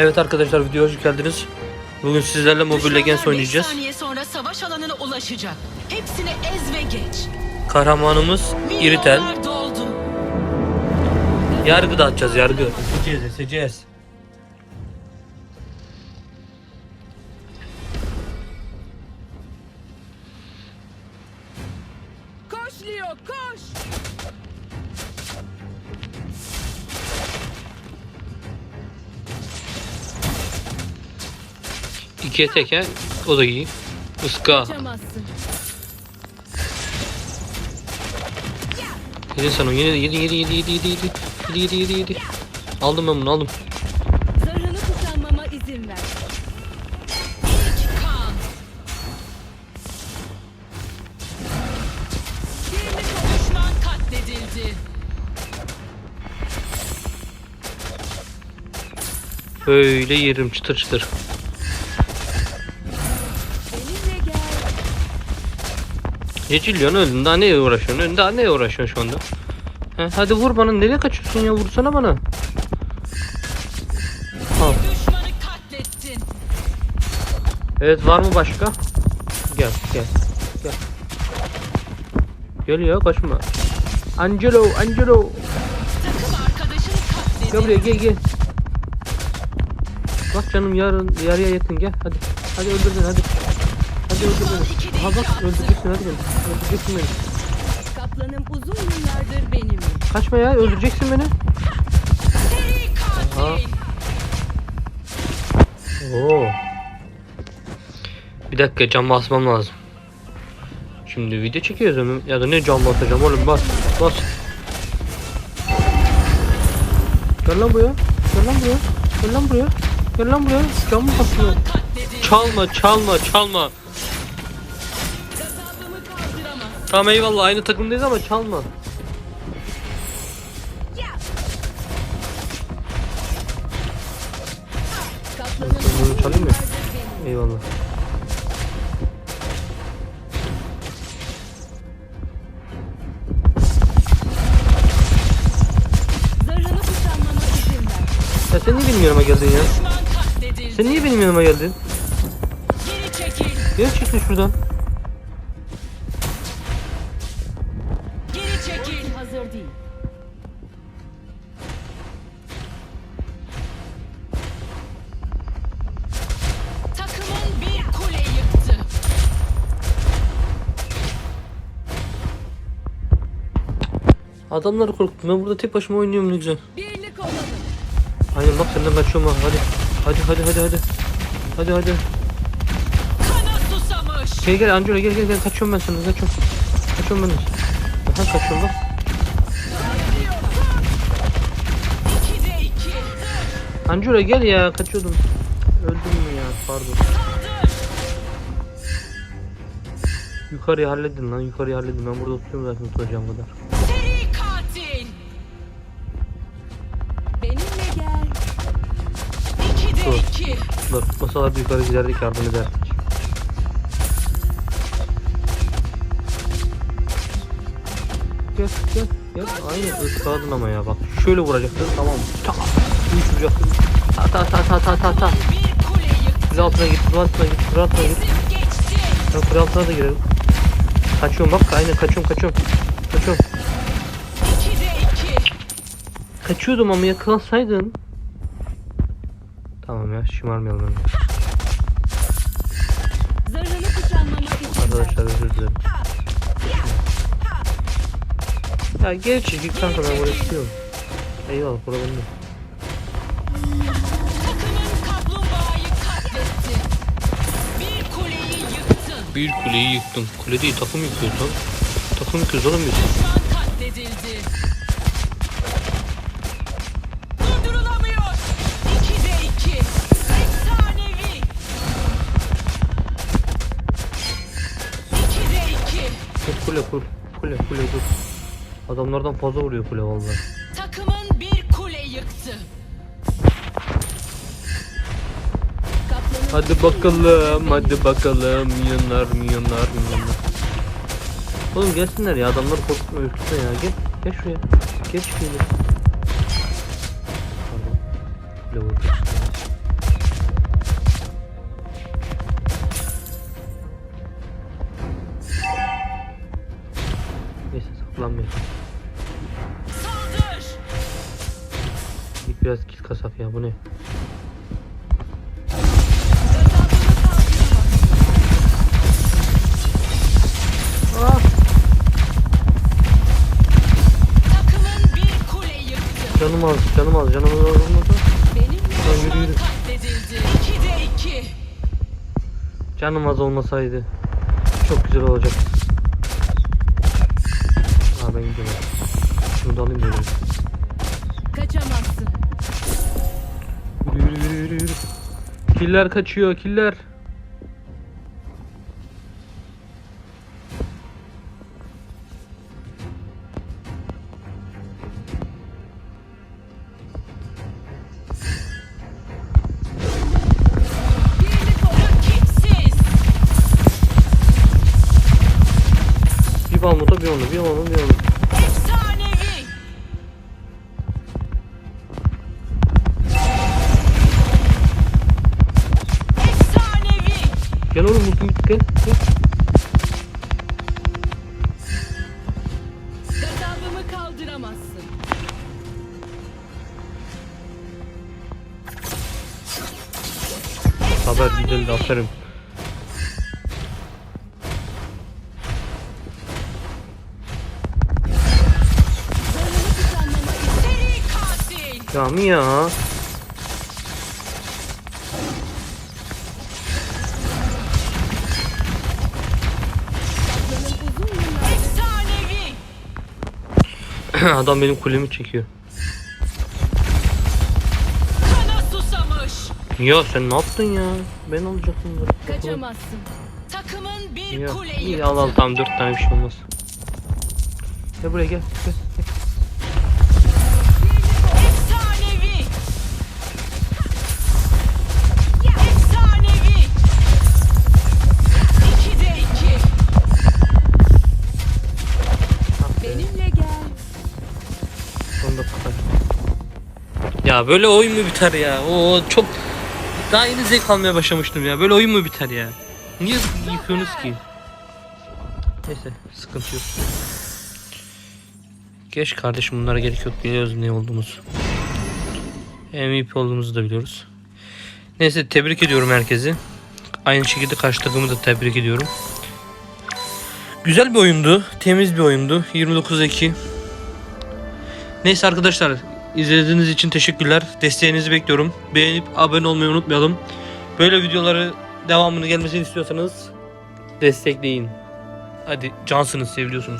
Evet arkadaşlar videoya hoş geldiniz. Bugün sizlerle Mobile Legends oynayacağız. saniye sonra savaş alanına ulaşacak. Hepsini ez ve geç. Kahramanımız İritel. Milyonlar doldu. Yargı dağıtacağız yargı. Seçeceğiz seçeceğiz. İkiye tek he. O da iyi. Iska. Yedin sen onu. Yedi yedi yedi yedi yedi yedi yedi. Yedi yedi yedi yedi. Aldım ben bunu aldım. Kullanmama izin ver. Böyle yerim çıtır çıtır. Ne çiliyorsun öldün daha neye uğraşıyorsun? Öldün daha neye uğraşıyorsun şu anda? He, hadi vur bana nereye kaçıyorsun ya vursana bana. Evet var mı başka? Gel gel gel. Gel ya kaçma. Angelo Angelo. Gel buraya gel gel. Bak canım yarın yarıya yakın gel hadi. Hadi öldür beni hadi. Hadi öldür beni. Ha bak öldüreceksin hadi beni. Öldüreceksin beni. Kaplanım uzun yıllardır benim. Kaçma ya öldüreceksin beni. Katil. Oo. Bir dakika cam basmam lazım. Şimdi video çekiyoruz hemen. Ya da ne cam basacağım oğlum bas. Bas. Gel lan buraya. Gel lan buraya. Gel lan buraya. Gel lan buraya. Cam basıyor? Çalma çalma çalma. Tamam eyvallah aynı takımdayız ama çalma. Bunu çalayım mı? Eyvallah. Ya sen niye benim yanıma geldin ya? Sen niye benim yanıma geldin? Geri çekil şuradan. Adamları korkuttum. Ben burada tek başıma oynuyorum ne güzel. Birlik olalım. Aynen bak senden kaçıyorum ha. Hadi. Hadi hadi hadi hadi. Hadi hadi. Kana susamış. Gel gel Angelo gel gel gel kaçıyorum ben senden kaçıyorum. Kaçıyorum ben. Aha kaçıyorum bak. Angelo gel ya kaçıyordum. Öldüm mü ya pardon. Saldır. Yukarıyı halledin lan yukarıyı halledin. Ben burada oturuyorum zaten oturacağım kadar. İki. Dur masalar yukarı giderdik yardım ederdik. Gel gel gel. Aynen ıskaladın ama ya bak. Şöyle vuracaktın tamam mı? Tak. Üç vuracaktın. Ta ta ta ta ta ta ta. Kule altına git, kule altına git, kule altına git. Ben kule altına da girelim. Kaçıyorum bak, aynen kaçıyorum, kaçıyorum. Kaçıyorum. Kaçıyordum ama yakalansaydın. Tamam ya, şımarmayalım öyle. Zırhını kullanmama izin ver. Arkadaşlar özür dilerim. Ya geri çekil kanka ben burayı istiyorum. Eyvallah katletti. Bir kuleyi yıktı. Bir kuleyi yıktım. Kule değil takım yıkıyoruz lan. Takım yıkıyoruz oğlum biz. Kule kule. Kule kule dur. Adamlardan fazla vuruyor kule vallahi. Takımın bir kule yıktı. Hadi bakalım, hadi bakalım. Milyonlar, milyonlar, milyonlar. Oğlum gelsinler ya adamları korkutma ürkütme ya. Gel, gel şuraya. Geç şuraya. Pardon. Kule lan beni. Saldır. İlk biraz kill kasak ya bu ne? Ah, Takımın bir kule yıktı. canım az, canım az, canım az olmasa. Benimle Lan yürü Düşman yürü. katledildi. 2'de 2. Canım az olmasaydı çok güzel olacak. Aa ben gidiyorum. Şunu da alayım böyle. kaçamazsın. Yürü yürü yürü yürü. Killer kaçıyor, killer. Bir onu, bir onu, bir onu. Efsanevi. Efsanevi. Gel oğlum git gel. gel. Gazabımı kaldıramazsın. Haber güzeldi aferin. Katil. Ya. Adam benim kulemi çekiyor. Kana susamış. Ya sen ne yaptın ya? Ben alacaktım kaçamazsın. Takımın bir Ya, kule iyi al al tamam dört tane bir şey olmaz. Gel buraya gel. gel, gel. Ya böyle oyun mu biter ya? O çok daha yeni zevk almaya başlamıştım ya. Böyle oyun mu biter ya? Niye yıkıyorsunuz ki? Neyse sıkıntı yok. Geç kardeşim bunlara gerek yok biliyoruz ne olduğumuzu. MVP olduğumuzu da biliyoruz. Neyse tebrik ediyorum herkesi. Aynı şekilde karşı da tebrik ediyorum. Güzel bir oyundu. Temiz bir oyundu. 29-2. Neyse arkadaşlar izlediğiniz için teşekkürler. Desteğinizi bekliyorum. Beğenip abone olmayı unutmayalım. Böyle videoları devamını gelmesini istiyorsanız destekleyin. Hadi cansınız seviliyorsunuz.